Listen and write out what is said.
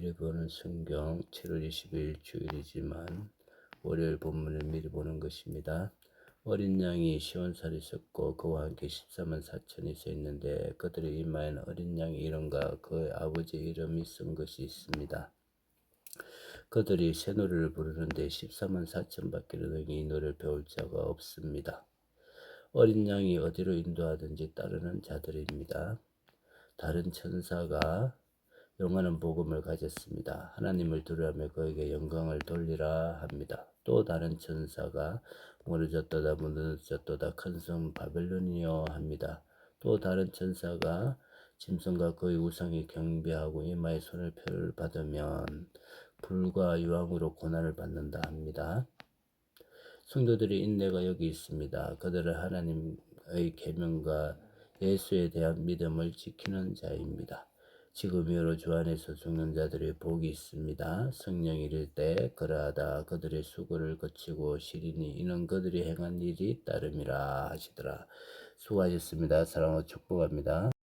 미리 보는 성경 7월 20일 주일이지만 월요일 본문을 미리 보는 것입니다. 어린 양이 시온살이 섰고 그와 함께 14만 4천이 서 있는데 그들의 이마에는 어린 양의 이름과 그의 아버지의 이름이 쓴 것이 있습니다. 그들이 새 노래를 부르는데 14만 4천밖에 능히 이 노래를 배울 자가 없습니다. 어린 양이 어디로 인도하든지 따르는 자들입니다. 다른 천사가 영원한 복음을 가졌습니다. 하나님을 두려하며 그에게 영광을 돌리라 합니다. 또 다른 천사가 무너졌도다 무너졌도다 큰 성 바벨론이여 합니다. 또 다른 천사가 짐승과 그의 우상이 경배하고 이마에 손을 표를 받으면 불과 유황으로 고난을 받는다 합니다. 성도들의 인내가 여기 있습니다. 그들은 하나님의 계명과 예수에 대한 믿음을 지키는 자입니다. 지금 여러 주 안에서 죽는 자들의 복이 있습니다. 성령이 이를 때 그러하다 그들의 수고를 거치고 시리니 이는 그들이 행한 일이 따름이라 하시더라. 수고하셨습니다. 사랑하고 축복합니다.